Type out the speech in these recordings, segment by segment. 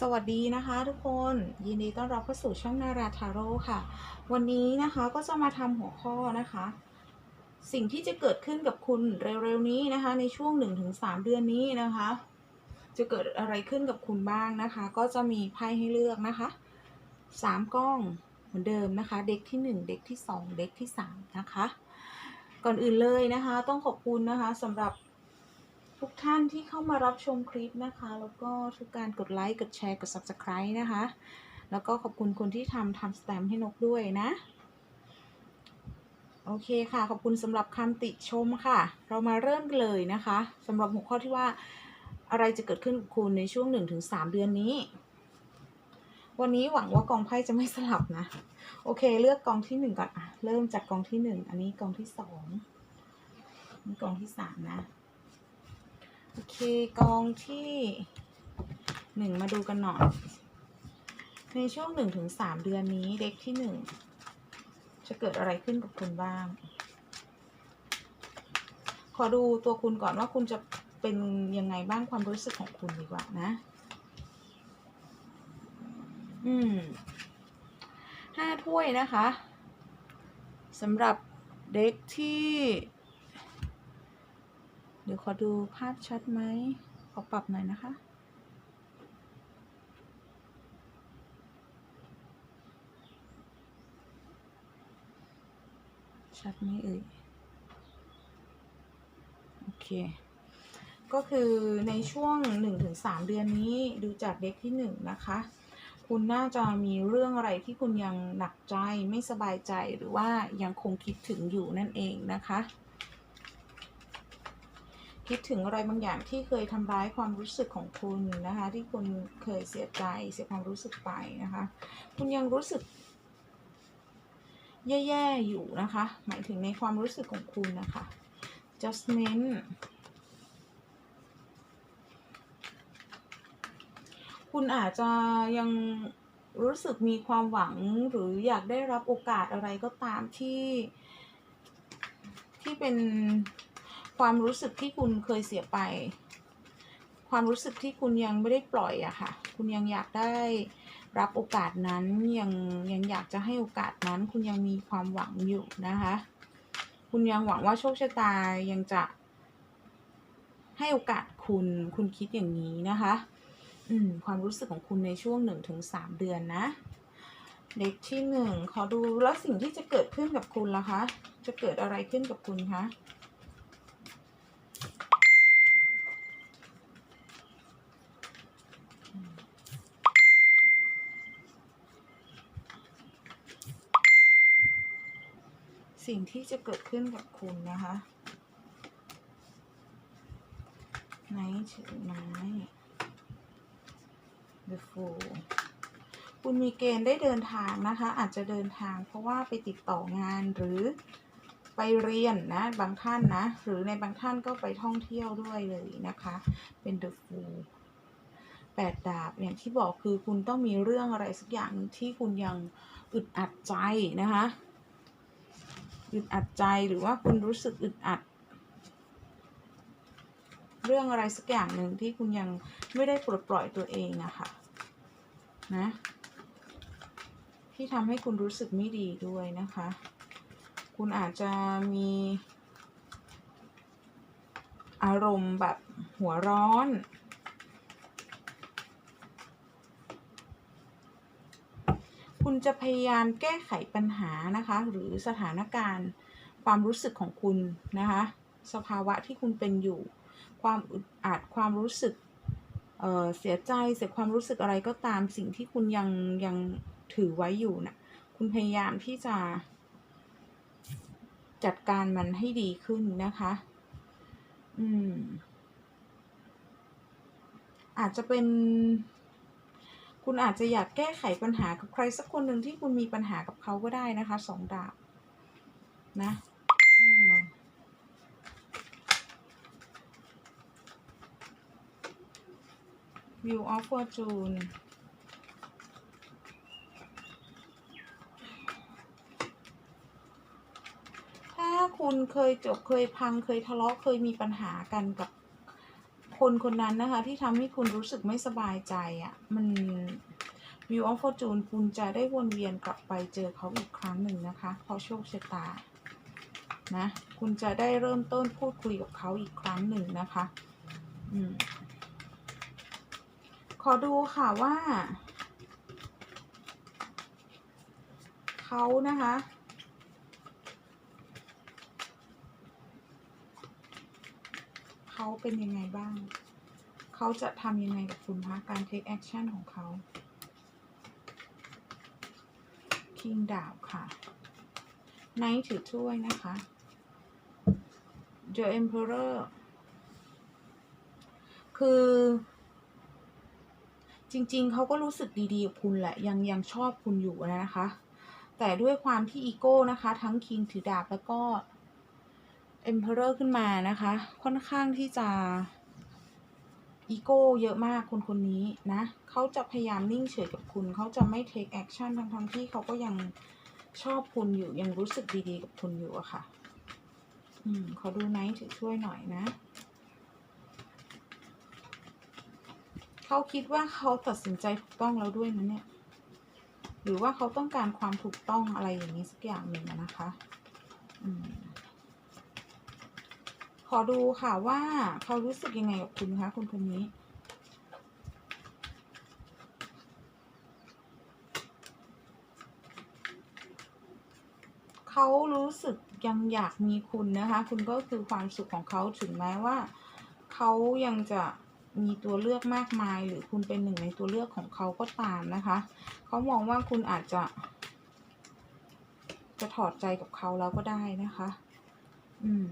สวัสดีนะคะทุกคนยินดีต้อนรับเข้าสู่ช่องนาราทาโร่ค่ะ วันนี้นะคะก็จะมาทำหัวข้อนะคะ สิ่งที่จะเกิดขึ้นกับคุณเร็วๆนี้นะคะ ในช่วง 1-3 เดือนนี้นะคะ จะเกิดอะไรขึ้นกับคุณบ้างนะคะ ก็จะมีไพ่ให้เลือกนะคะสามกล้องเหมือนเดิมนะคะ เด็กที่ 1 เด็กที่ 2 เด็กที่ 3 นะคะ ก่อนอื่นเลยนะคะ ต้องขอบคุณนะคะสำหรับ ทุกท่านที่เข้ามารับชมคลิปนะคะ แล้วก็ทุกการกดไลค์ กดแชร์ กด subscribe นะคะ แล้วก็ขอบคุณคนที่ทำทำสแตมป์ให้นกด้วยนะ โอเคค่ะ ขอบคุณสำหรับคำติชมค่ะ เรามาเริ่มกันเลยนะคะสำหรับหัวข้อที่ว่าอะไรจะเกิดขึ้นกับคุณในช่วง 1-3 เดือนนี้ วันนี้หวังว่ากองไพ่จะไม่สลับนะ โอเค เลือกกองที่หนึ่งก่อนอะเริ่มจากกองที่หนึ่งอันนี้กองที่สองนี่กองที่สามนะ โอเคกองที่หนึ่งมาดูกันหน่อย ในช่วงหนึ่งถึงสามเดือนนี้เด็กที่หนึ่งจะเกิดอะไรขึ้นกับคุณบ้าง ขอดูตัวคุณก่อนว่าคุณจะเป็นยังไงบ้างความรู้สึกของคุณดีกว่านะ อืมห้าถ้วยนะคะสำหรับเด็กที่ เดี๋ยวขอดูภาพชัดไหม ขอปรับหน่อยนะคะ ชัดไหมเอ่ย โอเค ก็คือในช่วง 1-3 เดือนนี้ดูจากเด็กที่ 1 นะคะคุณน่าจะมีเรื่องอะไรที่คุณยังหนักใจไม่สบายใจหรือว่ายังคงคิดถึงอยู่นั่นเองนะคะ คิดถึงอะไรบางอย่างที่เคยทำร้ายความรู้สึกของคุณนะคะ ที่คุณเคยเสียใจเสียความรู้สึกไปนะคะ คุณยังรู้สึก แย่ๆอยู่นะคะ หมายถึงในความรู้สึกของคุณนะคะ judgment คุณอาจจะยังรู้สึกมีความหวังหรืออยากได้รับโอกาสอะไรก็ตามที่ที่เป็น ความรู้สึกที่คุณเคยเสียไป ความรู้สึกที่คุณยังไม่ได้ปล่อยอะค่ะ คุณยังอยากได้รับโอกาสนั้นยังยังอยากจะให้โอกาสนั้น คุณยังมีความหวังอยู่นะคะ คุณยังหวังว่าโชคชะตายังจะให้โอกาสคุณ คุณคิดอย่างนี้นะคะ อืม ความรู้สึกของคุณในช่วงหนึ่งถึงสามเดือนนะ เด็กที่หนึ่งขอดูแล้วสิ่งที่จะเกิดขึ้นกับคุณล่ะคะ จะเกิดอะไรขึ้นกับคุณคะ สิ่งที่จะเกิดขึ้นกับคุณนะคะไม้ถือไม้ The Fool คุณมีเกณฑ์ได้เดินทางนะคะ อาจจะเดินทางเพราะว่าไปติดต่องานหรือไปเรียนนะ บางท่านนะ หรือในบางท่านก็ไปท่องเที่ยวด้วยเลยนะคะ เป็น The Fool แปดดาบอย่างที่บอกคือคุณต้องมีเรื่องอะไรสักอย่างที่คุณยังอึดอัดใจนะคะ อึดอัดใจหรือว่าคุณรู้สึกอึดอัด เรื่องอะไรสักอย่างหนึ่งที่คุณยังไม่ได้ปลดปล่อยตัวเองอะค่ะนะที่ทำให้คุณรู้สึกไม่ดีด้วยนะคะ คุณอาจจะมีอารมณ์แบบหัวร้อน คุณจะพยายามแก้ไขปัญหานะคะ หรือสถานการณ์ความรู้สึกของคุณนะคะ สภาวะที่คุณเป็นอยู่ ความอึดอัดความรู้สึกเเสียใจเสียความรู้สึกอะไรก็ตามสิ่งที่คุณยังยังถือไว้อยู่นะ่ะคุณพยายามที่จะ จัดการมันให้ดีขึ้นนะคะ อืม อาจจะเป็น คุณอาจจะอยากแก้ไขปัญหากับใครสักคนหนึ่งที่คุณมีปัญหากับเขาก็ได้นะคะสองดาบนะอืม View of Fortune ถ้าคุณเคยจบเคยพังเคยทะเลาะเคยมีปัญหากันกับ คนคนนั้นนะคะ ที่ทำให้คุณรู้สึกไม่สบายใจอะ่ะ มัน View of Fortune คุณจะได้วนเวียนกลับไปเจอเขาอีกครั้งหนึ่งนะคะ เพราะโชคชะตา นะ คุณจะได้เริ่มต้นพูดคุยกับเขาอีกครั้งหนึ่งนะคะ อืม ขอดูค่ะว่า เขานะคะ เขาเป็นยังไงบ้าง เขาจะทำยังไงกับคุณคะการ take action ของเขา King ดาบค่ะ Knight ถือถ้วยนะคะ The Emperor คือจริงๆ เขาก็รู้สึกดีๆกับคุณแหละ ยังยังชอบคุณอยู่นะคะ แต่ด้วยความที่อีโก้นะคะ ทั้ง King ถือดาบแล้วก็ Emperor ขึ้นมานะคะ ค่อนข้างที่จะอีโก้เยอะมากคนคนนี้นะเขาจะพยายามนิ่งเฉยกับคุณ เขาจะไม่ take action ทั้งทั้งที่เขาก็ยังชอบคุณอยู่ ยังรู้สึกดีๆ กับคุณอยู่อะค่ะ อืม ขอดูไนท์ช่วยหน่อยนะ เขาคิดว่าเขาตัดสินใจถูกต้องแล้วด้วยนะเนี่ย หรือว่าเขาต้องการความถูกต้องอะไรอย่างนี้สักอย่างหนึ่งนะคะ อืม ขอดูค่ะว่าเขารู้สึกยังไงกับคุณคะคุณคนนี้ เขารู้สึกยังอยากมีคุณนะคะ คุณก็คือความสุขของเขาถึงแม้ว่าเขายังจะมีตัวเลือกมากมาย หรือคุณเป็นหนึ่งในตัวเลือกของเขาก็ตามนะคะ เขามองว่าคุณอาจจะ จะถอดใจกับเขาแล้วก็ได้นะคะ อืม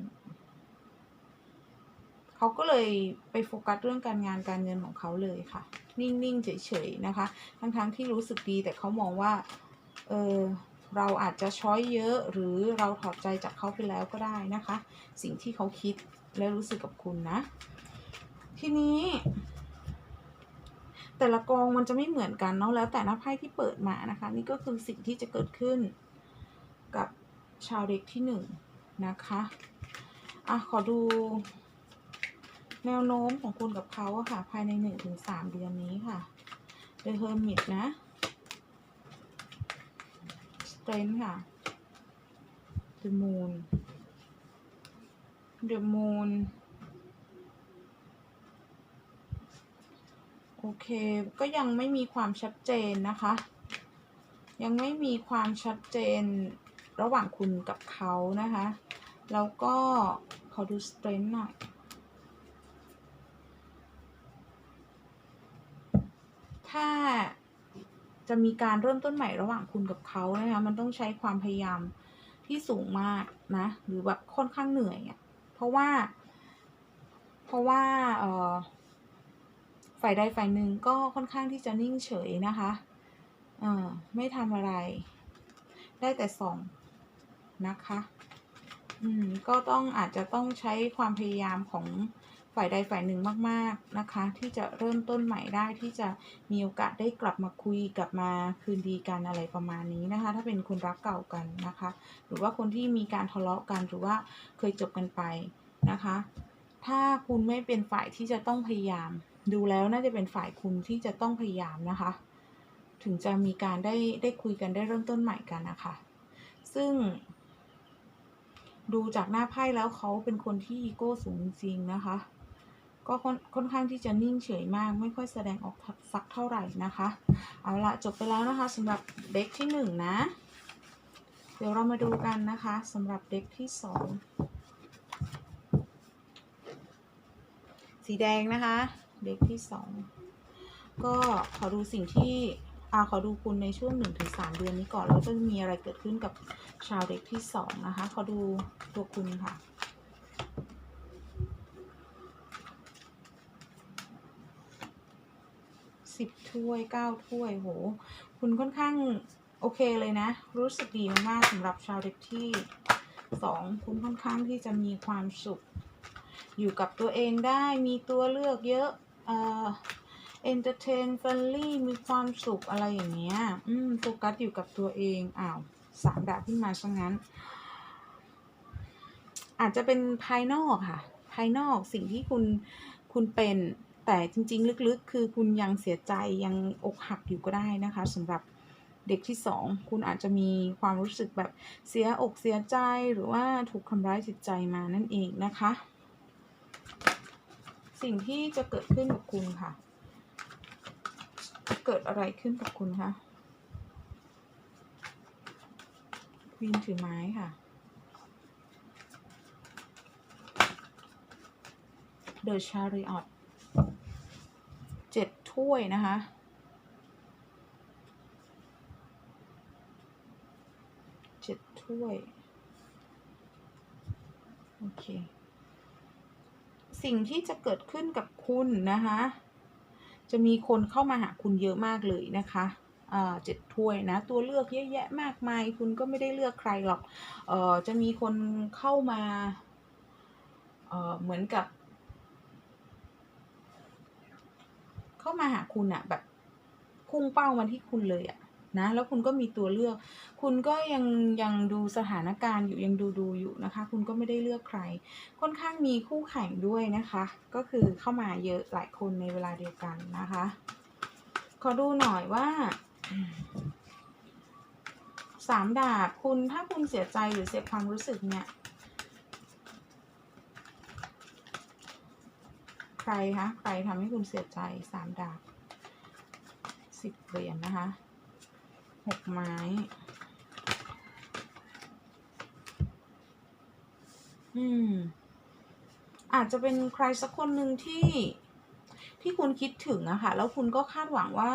เขาก็เลยไปโฟกัสเรื่องการงานการเงินของเขาเลยค่ะ นิ่ง ๆ เฉย ๆ นะคะ ทั้งๆที่รู้สึกดีแต่เขามองว่า เออเราอาจจะช้อยเยอะหรือเราถอดใจจากเขาไปแล้วก็ได้นะคะ สิ่งที่เขาคิดและรู้สึกกับคุณนะ ทีนี้ แต่ละกองมันจะไม่เหมือนกันเนาะแล้วแต่หน้าไพ่ที่เปิดมานะคะ นี่ก็คือสิ่งที่จะเกิดขึ้นกับชาวเด็กที่หนึ่งนะคะ อะ ขอดู แนวโน้มของคุณกับเขาอะค่ะ ภายในหนึ่งถึงสามเดือนนี้ค่ะ The Hermit นะ Strength ค่ะ The Moon The Moon โอเค ก็ยังไม่มีความชัดเจนนะคะ ยังไม่มีความชัดเจนระหว่างคุณกับเขานะคะ แล้วก็ขอดู Strength หน่อย ถ้าจะมีการเริ่มต้นใหม่ระหว่างคุณกับเขานะคะมันต้องใช้ความพยายามที่สูงมากนะ หรือแบบค่อนข้างเหนื่อยอะ่ะเพราะว่า เพราะว่าเออฝ่ายใดฝ่ายหนึ่งก็ค่อนข้างที่จะนิ่งเฉยนะคะเอ่อไม่ทำอะไร ได้แต่ส่องนะคะ อืม ก็ต้องอาจจะต้องใช้ความพยายามของ ฝ่ายใดฝ่ายหนึ่งมากๆนะคะ ที่จะเริ่มต้นใหม่ได้ที่จะมีโอกาสได้กลับมาคุยกลับมาคืนดีกันอะไรประมาณนี้นะคะ ถ้าเป็นคนรักเก่ากันนะคะ หรือว่าคนที่มีการทะเลาะกันหรือว่าเคยจบกันไปนะคะ ถ้าคุณไม่เป็นฝ่ายที่จะต้องพยายาม ดูแล้วน่าจะเป็นฝ่ายคุณที่จะต้องพยายามนะคะ ถึงจะมีการได้ได้คุยกันได้เริ่มต้นใหม่กันนะคะ ซึ่งดูจากหน้าไพ่แล้วเขาเป็นคนที่อีโก้สูงจริงนะคะ ก็ค่อนค่อนข้างที่จะนิ่งเฉยมาก ไม่ค่อยแสดงออกสักเท่าไหร่นะคะ เอาละจบไปแล้วนะคะสำหรับเด็กที่หนึ่งนะ เดี๋ยวเรามาดูกันนะคะสำหรับเด็กที่สองสีแดงนะคะ เด็กที่สองก็ขอดูสิ่งที่อาขอดูคุณในช่วงหนึ่งถึงสามเดือนนี้ก่อนแล้วจะมีอะไรเกิดขึ้นกับชาวเด็กที่สองนะคะ ขอดูตัวคุณค่ะ สิบถ้วยเก้าถ้วยโห คุณค่อนข้างโอเคเลยนะ รู้สึกดีมากๆสำหรับชาวเด็กที่สองคุณค่อนข้างที่จะมีความสุข อยู่กับตัวเองได้มีตัวเลือกเยอะเอ่อ entertain friendly มีความสุขอะไรอย่างเงี้ย อืม โฟกัสอยู่กับตัวเองอ้าวสามดาบขึ้นมาซะงั้น อาจจะเป็นภายนอกค่ะ ภายนอกสิ่งที่คุณคุณเป็น แต่จริงๆ ลึกๆ คือคุณยังเสียใจยังอกหักอยู่ก็ได้นะคะสำหรับเด็กที่สองคุณอาจจะมีความรู้สึกแบบเสียอกเสียใจหรือว่าถูกทำร้ายจิตใจมานั่นเองนะคะ สิ่งที่จะเกิดขึ้นกับคุณค่ะ เกิดอะไรขึ้นกับคุณคะควีนถือไม้ค่ะ The Chariot ถ้วยนะคะ เจ็ดถ้วย โอเค สิ่งที่จะเกิดขึ้นกับคุณนะคะ จะมีคนเข้ามาหาคุณเยอะมากเลยนะคะอ่าเจ็ดถ้วยนะตัวเลือกเยอะแยะมากมาย คุณก็ไม่ได้เลือกใครหรอกเอ่อจะมีคนเข้ามาเอ่อเหมือนกับ เข้ามาหาคุณอะแบบพุ่งเป้ามาที่คุณเลยอะนะแล้วคุณก็มีตัวเลือก คุณก็ยังยังดูสถานการณ์อยู่ยังดูดูอยู่นะคะ คุณก็ไม่ได้เลือกใคร ค่อนข้างมีคู่แข่งด้วยนะคะ ก็คือเข้ามาเยอะหลายคนในเวลาเดียวกันนะคะ ขอดูหน่อยว่าสามดาบคุณถ้าคุณเสียใจหรือเสียความรู้สึกเนี่ย ใครคะใครทำให้คุณเสียใจสามดาบสิบเหรียญนะคะหกไม้ อืม อาจจะเป็นใครสักคนหนึ่งที่ที่คุณคิดถึงอะค่ะ แล้วคุณก็คาดหวังว่า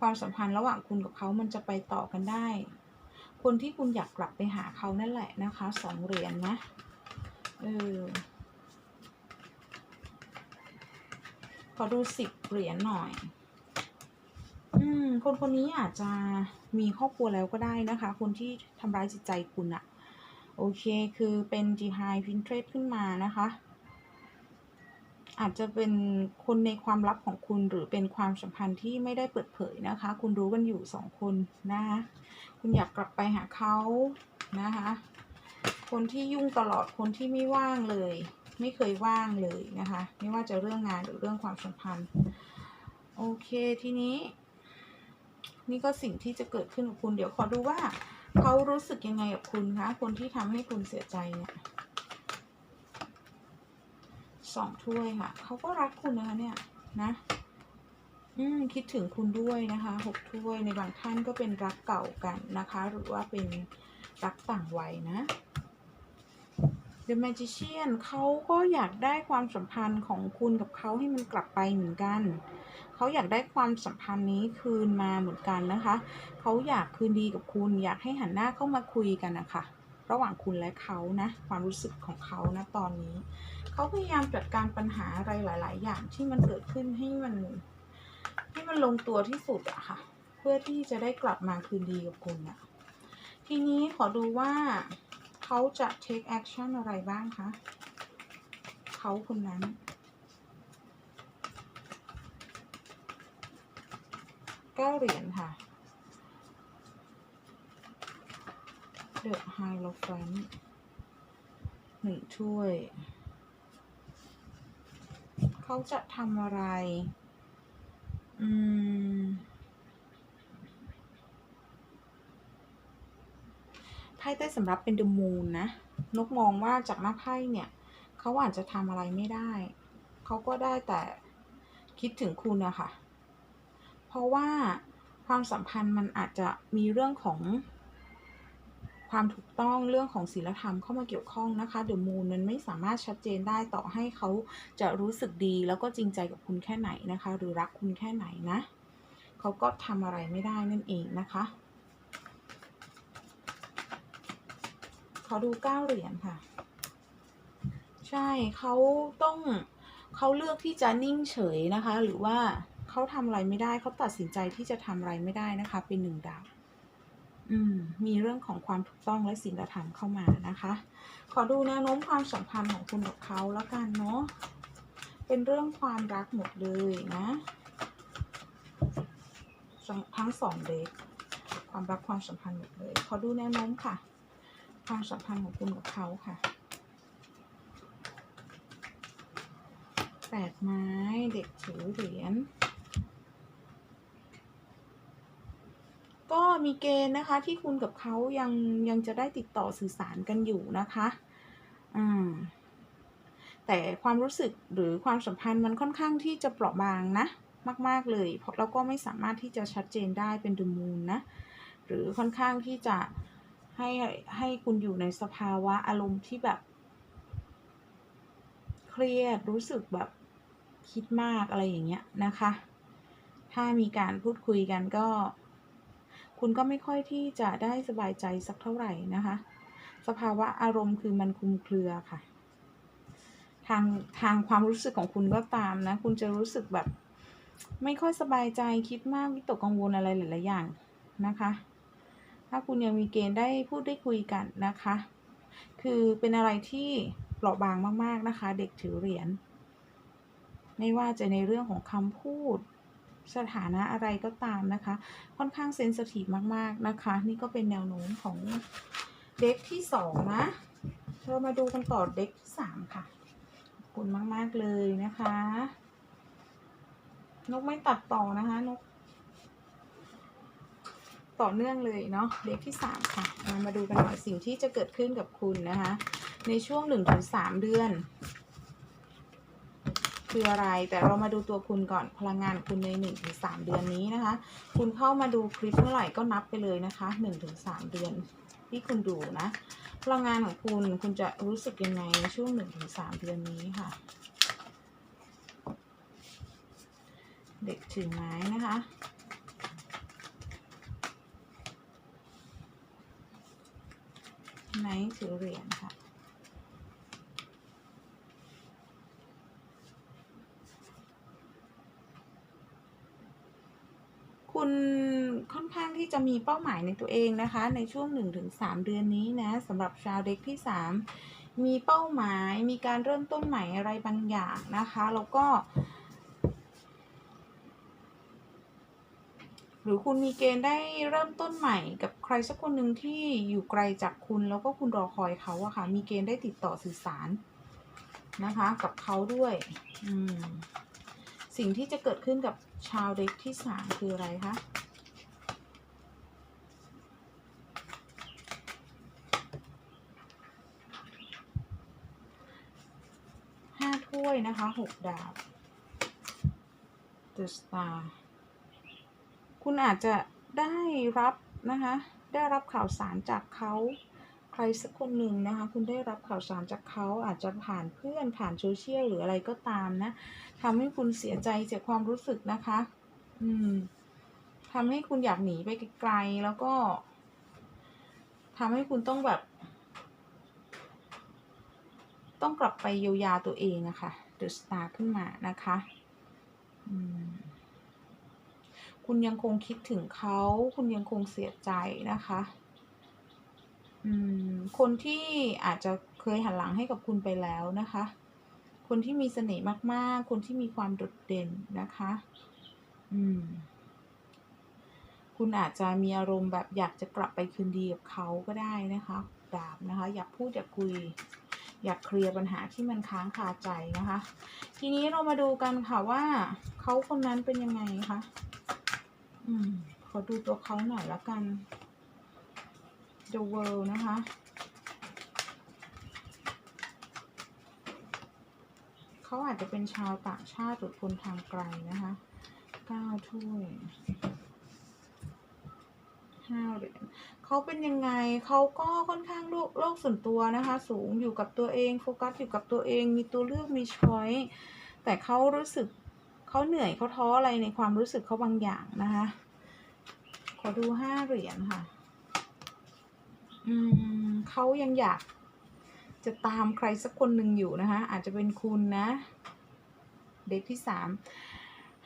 ความสัมพันธ์ระหว่างคุณกับเขามันจะไปต่อกันได้ คนที่คุณอยากกลับไปหาเขานั่นแหละนะคะสองเหรียญนะเออ อดูสิบเหรียญหน่อย อืม คนคนนี้อาจจะมีครอบครัวแล้วก็ได้นะคะ คนที่ทำร้ายจิตใจคุณอะโอเค คือเป็น d h i g h Pinterest ขึ้นมานะคะ อาจจะเป็นคนในความลับของคุณหรือเป็นความสัมพันธ์ที่ไม่ได้เปิดเผยนะคะ คุณรู้กันอยู่สองคนนะคะ คุณอยากกลับไปหาเขานะคะ คนที่ยุ่งตลอด คนที่ไม่ว่างเลย ไม่เคยว่างเลยนะคะ ไม่ว่าจะเรื่องงานหรือเรื่องความสัมพันธ์ โอเคทีนี้ นี่ก็สิ่งที่จะเกิดขึ้นกับคุณ เดี๋ยวขอดูว่าเขารู้สึกยังไงกับคุณคะคนที่ทำให้คุณเสียใจเนี่ยสองถ้วยค่ะเขาก็รักคุณนะคะเนี่ยนะอืมคิดถึงคุณด้วยนะคะหกถ้วยในบางท่านก็เป็นรักเก่ากันนะคะ หรือว่าเป็นรักต่างวัยนะ The Magician เขาก็อยากได้ความสัมพันธ์ของคุณกับเขาให้มันกลับไปเหมือนกัน เขาอยากได้ความสัมพันธ์นี้คืนมาเหมือนกันนะคะ เขาอยากคืนดีกับคุณ อยากให้หันหน้าเข้ามาคุยกันนะคะระหว่างคุณและเขานะ ความรู้สึกของเขานะตอนนี้ เขาพยายามจัดการปัญหาอะไรหลาย ๆ อย่างที่มันเกิดขึ้นให้มันให้มันลงตัวที่สุดอะค่ะ เพื่อที่จะได้กลับมาคืนดีกับคุณอะทีนี้ขอดูว่า เขาจะ take action อะไรบ้างคะ เขาคนนั้น เก้าเหรียญค่ะ The Hierophant หนึ่งถ้วย เขาจะทำอะไร อืม ไพ่ใต้สำรับเป็น The Moon นะนกมองว่าจากหน้าไพ่เนี่ยเขาอาจจะทำอะไรไม่ได้ เขาก็ได้แต่คิดถึงคุณนะคะเพราะว่าความสัมพันธ์มันอาจจะมีเรื่องของความถูกต้องเรื่องของศีลธรรมเข้ามาเกี่ยวข้องนะคะเดอะมูนมันไม่สามารถชัดเจนได้ต่อให้เขาจะรู้สึกดีแล้วก็จริงใจกับคุณแค่ไหนนะคะ หรือรักคุณแค่ไหนนะ เขาก็ทำอะไรไม่ได้นั่นเองนะคะ ขอดูเก้าเหรียญค่ะ ใช่เขาต้องเขาเลือกที่จะนิ่งเฉยนะคะ หรือว่าเขาทำอะไรไม่ได้เขาตัดสินใจที่จะทำอะไรไม่ได้นะคะ เป็นหนึ่งดาวอืมมีเรื่องของความถูกต้องและศีลธรรมเข้ามานะคะ ขอดูแนวโน้มความสัมพันธ์ของคุณกับเขาแล้วกันเนาะเป็นเรื่องความรักหมดเลยนะทั้งทั้งสองเด็กความรักความสัมพันธ์หมดเลย ขอดูแนวโน้มค่ะ ความสัมพันธ์ของคุณกับเขาค่ะแปดไม้เด็กถือเหรียญก็มีเกณฑ์นะคะที่คุณกับเขายังยังจะได้ติดต่อสื่อสารกันอยู่นะคะอ่าแต่ความรู้สึกหรือความสัมพันธ์มันค่อนข้างที่จะเปราะบางนะ มาก ๆ เลยเพราะเราก็ไม่สามารถที่จะชัดเจนได้เป็นดูมูลนะ หรือค่อนข้างที่จะ ให้ให้คุณอยู่ในสภาวะอารมณ์ที่แบบ เครียดรู้สึกแบบคิดมากอะไรอย่างเงี้ยนะคะ ถ้ามีการพูดคุยกันก็ คุณก็ไม่ค่อยที่จะได้สบายใจสักเท่าไหร่นะคะ สภาวะอารมณ์คือมันคลุมเครือค่ะ ทางทางความรู้สึกของคุณก็ตามนะ คุณจะรู้สึกแบบ ไม่ค่อยสบายใจคิดมากวิตกกังวลอะไรหลายๆอย่างนะคะ ถ้าคุณยังมีเกณฑ์ได้พูดได้คุยกันนะคะ คือเป็นอะไรที่เปราะบางมากๆนะคะ เด็กถือเหรียญ ไม่ว่าจะในเรื่องของคำพูด สถานะอะไรก็ตามนะคะ ค่อนข้างเซนสทีฟมากๆนะคะ นี่ก็เป็นแนวโน้มของเด็กที่สองนะ เรามาดูกันต่อเด็กที่สามค่ะขอบคุณมาก ๆ เลยนะคะ นกไม่ตัดต่อนะคะนก ต่อเนื่องเลยเนาะเด็กที่สามค่ะ มามาดูกันหน่อยสิ่งที่จะเกิดขึ้นกับคุณนะคะ ในช่วงหนึ่งถึงสามเดือน คืออะไรแต่เรามาดูตัวคุณก่อนพลังงานคุณในหนึ่งถึงสามเดือนนี้นะคะ คุณเข้ามาดูคลิปเมื่อไหร่ก็นับไปเลยนะคะหนึ่งถึงสามเดือนที่คุณดูนะ พลังงานของคุณคุณจะรู้สึกยังไงในช่วงหนึ่งถึงสามเดือนนี้ค่ะ เด็กถือไม้นะคะ ไนถือเหรียญค่ะคุณค่อนข้างที่จะมีเป้าหมายในตัวเองนะคะ ในช่วง 1-3 เดือนนี้นะสำหรับชาวเด็กที่ 3 มีเป้าหมายมีการเริ่มต้นใหม่อะไรบางอย่างนะคะ แล้วก็ หรือคุณมีเกณฑ์ได้เริ่มต้นใหม่กับใครสักคนหนึ่งที่อยู่ไกลจากคุณแล้วก็คุณรอคอยเขาอะค่ะ มีเกณฑ์ได้ติดต่อสื่อสารนะคะ กับเขาด้วยสิ่งที่จะเกิดขึ้นกับชาวเด็กที่สามคืออะไรคะห้าถ้วยนะคะหกดาบ The Star คุณอาจจะได้รับนะคะ ได้รับข่าวสารจากเขาใครสักคนหนึ่งนะคะ คุณได้รับข่าวสารจากเขาอาจจะผ่านเพื่อนผ่านโซเชียลหรืออะไรก็ตามนะทำให้คุณเสียใจเสียความรู้สึกนะคะ อืมทำให้คุณอยากหนีไปไกลๆแล้วก็ทำให้คุณต้องแบบ ต้องกลับไปเยียวยาตัวเองอะคะ่ะ The Star ขึ้นมานะคะ อืม คุณยังคงคิดถึงเขา คุณยังคงเสียใจนะคะอืมคนที่อาจจะเคยหันหลังให้กับคุณไปแล้วนะคะ คนที่มีเสน่ห์มาก ๆ คนที่มีความโดดเด่นนะคะ อืม คุณอาจจะมีอารมณ์แบบอยากจะกลับไปคืนดีกับเขาก็ได้นะคะ ดาบนะคะ อยากพูดอยากคุย อยากเคลียร์ปัญหาที่มันค้างคาใจนะคะ ทีนี้เรามาดูกันค่ะว่าเขาคนนั้นเป็นยังไงคะ อืม ขอดูตัวเขาหน่อยละกัน The World นะคะ เขาอาจจะเป็นชาวต่างชาติหรือคนทางไกลนะคะเก้าถ้วยห้าเหรียญเขาเป็นยังไงเขาก็ค่อนข้างโลกโลกส่วนตัวนะคะ สูงอยู่กับตัวเองโฟกัสอยู่กับตัวเอง มีตัวเลือกมีช้อยแต่เขารู้สึก เขาเหนื่อยเขาท้ออะไรในความรู้สึกเขาบางอย่างนะคะ ขอดูห้าเหรียญค่ะ อืมเขายังอยากจะตามใครสักคนหนึ่งอยู่นะคะ อาจจะเป็นคุณนะ เด็กที่สาม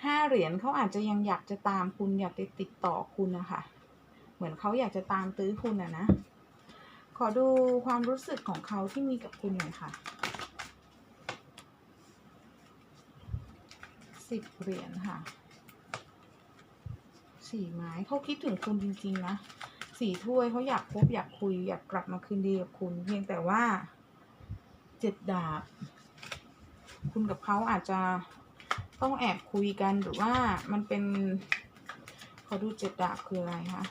ห้าเหรียญเขาอาจจะยังอยากจะตามคุณอยากจะติดต่อคุณนะคะเหมือนเขาอยากจะตามตื้อคุณอะนะ ขอดูความรู้สึกของเขาที่มีกับคุณหน่อยค่ะ สิบเหรียญค่ะ สี่ไม้เขาคิดถึงคุณจริงๆนะสี่ถ้วยเขาอยากพบอยากคุยอยากกลับมาคืนดีกับคุณ เพียงแต่ว่าเจ็ดดาบ คุณกับเขาอาจจะต้องแอบคุยกันหรือว่ามันเป็นขอดูเจ็ดดาบคืออะไรคะ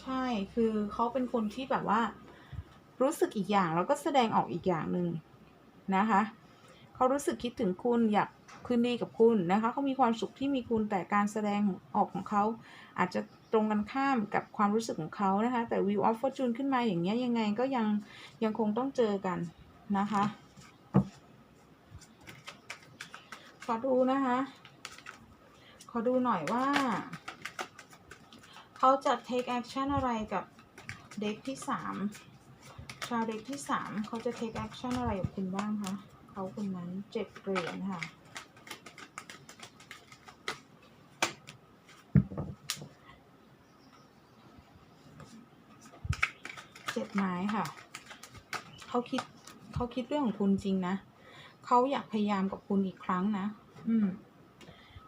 ใช่คือเขาเป็นคนที่แบบว่า รู้สึกอีกอย่างแล้วก็แสดงออกอีกอย่างหนึ่ง นะคะเขารู้สึกคิดถึงคุณอยากคืนดีกับคุณนะคะเขามีความสุขที่มีคุณแต่การแสดงออกของเขาอาจจะตรงกันข้ามกับความรู้สึกของเขานะคะแต่ View of Fortune ขึ้นมาอย่างเงี้ยยังไงก็ยังยังคงต้องเจอกันนะคะขอดูนะคะขอดูหน่อยว่า เขาจะ take action อะไรกับเด็กที่สามาวเด็กที่สามเขาจะ take action อะไรกับคุณบ้างคะเขาคนนั้นเจ็ดเหรียญค่ะเจ็ดไม้ค่ะ เขาคิดเขาคิดเรื่องของคุณจริงนะ เขาอยากพยายามกับคุณอีกครั้งนะ อืม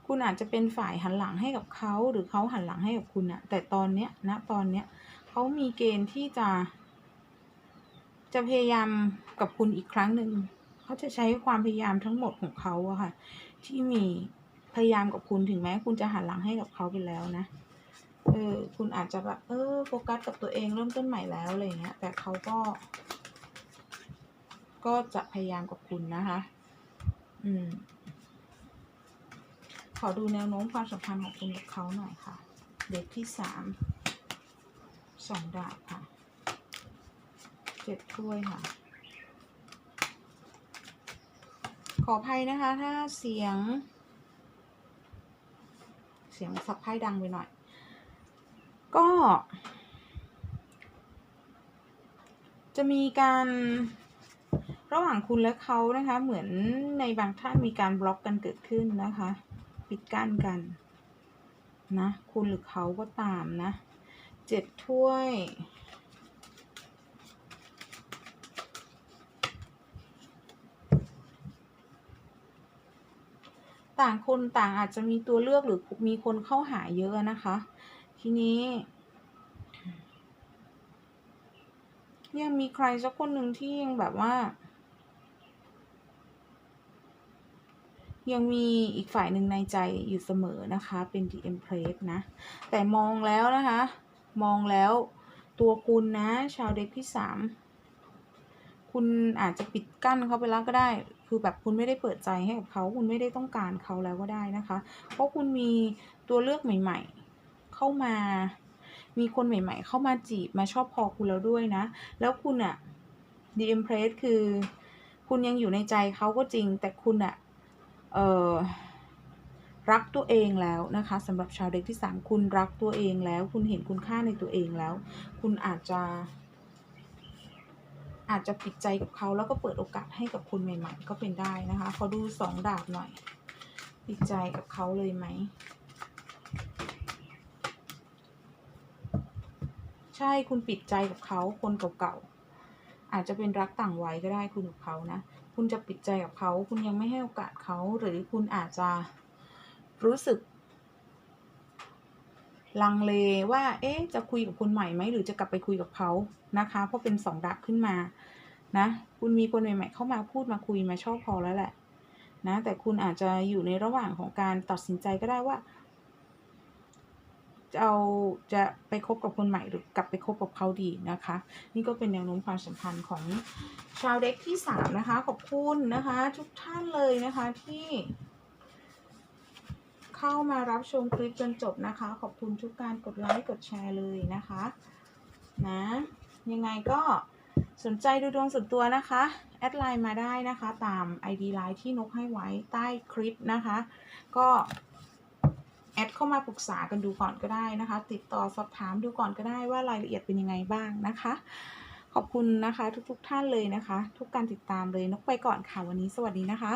คุณอาจจะเป็นฝ่ายหันหลังให้กับเขาหรือเขาหันหลังให้กับคุณอะแต่ตอนเนี้ยณตอนเนี้ยเขามีเกณฑ์ที่จะ จะพยายามกับคุณอีกครั้งหนึ่ง เขาจะใช้ความพยายามทั้งหมดของเขาอะค่ะ ที่มีพยายามกับคุณถึงแม้ คุณจะหันหลังให้กับเขาไปแล้วนะ เออ คุณอาจจะแบบเออโฟกัสกับตัวเองเริ่มต้นใหม่แล้วอะไรเงี้ย แต่เขาก็ ก็จะพยายามกับคุณนะคะ อืม ขอดูแนวโน้มความสัมพันธ์ของคุณกับเขาหน่อยค่ะ เด็กที่สามสองดาบค่ะ เจ็ดถ้วยค่ะ ขออภัยนะคะ ถ้าเสียง เสียงสับไพ่ดังไปหน่อย ก็ จะมีการระหว่างคุณและเขานะคะ เหมือนในบางท่านมีการบล็อกกันเกิดขึ้นนะคะ ปิดกั้นกัน นะ คุณหรือเขาก็ตามนะเจ็ดถ้วย ต่างคนต่างอาจจะมีตัวเลือกหรือมีคนเข้าหาเยอะนะคะ ทีนี้ ยังมีใครสักคนหนึ่งที่ยังแบบว่า ยังมีอีกฝ่ายหนึ่งในใจอยู่เสมอนะคะ เป็น The Empress นะ แต่มองแล้วนะคะ มองแล้วตัวคุณนะ ชาวเด็กที่สามคุณอาจจะปิดกั้นเขาไปแล้วก็ได้ คือแบบคุณไม่ได้เปิดใจให้กับเขาคุณไม่ได้ต้องการเขาแล้วก็ได้นะคะ เพราะคุณมีตัวเลือกใหม่ ๆ เข้ามา มีคนใหม่ ๆ เข้ามาจีบมาชอบพอคุณแล้วด้วยนะ แล้วคุณอะ The Empress คือ คุณยังอยู่ในใจเขาก็จริง แต่คุณอะเออรักตัวเองแล้วนะคะสำหรับชาวเด็กที่สามคุณรักตัวเองแล้ว คุณเห็นคุณค่าในตัวเองแล้ว คุณอาจจะ อาจจะปิดใจกับเขาแล้วก็เปิดโอกาสให้กับคนใหม่ ๆ ก็เป็นได้นะคะขอดูสองดาบหน่อยปิดใจกับเขาเลยไหมใช่คุณปิดใจกับเขาคนเก่าๆอาจจะเป็นรักต่างวัยก็ได้คุณกับเขานะคุณจะปิดใจกับเขา คุณยังไม่ให้โอกาสเขา หรือคุณอาจจะรู้สึก ลังเลว่า เอ๊ะ จะคุยกับคนใหม่ไหม หรือจะกลับไปคุยกับเขา นะคะเพราะเป็นสองดาบขึ้นมานะคุณมีคนใหม่ๆเข้ามาพูดมาคุยมาชอบพอแล้วแหละนะแต่คุณอาจจะอยู่ในระหว่างของการตัดสินใจก็ได้ว่าจะเอาจะไปคบกับคนใหม่หรือกลับไปคบกับเขาดีนะคะ นี่ก็เป็นแนวโน้มความสัมพันธ์ของชาวเด็กที่สามนะคะขอบคุณนะคะ ทุกท่านเลยนะคะที่ เข้ามารับชมคลิปจนจบนะคะ ขอบคุณทุกการกดไลค์กดแชร์เลยนะคะ นะ ยังไงก็สนใจดูดวงส่วนตัวนะคะ แอดไลน์มาได้นะคะ ตาม ID ไลน์ที่นกให้ไว้ใต้คลิปนะคะ ก็แอดเข้ามาปรึกษากันดูก่อนก็ได้นะคะ ติดต่อสอบถามดูก่อนก็ได้ว่ารายละเอียดเป็นยังไงบ้างนะคะ ขอบคุณนะคะทุกๆท่านเลยนะคะ ทุกการติดตามเลยนกไปก่อนค่ะวันนี้สวัสดีนะคะ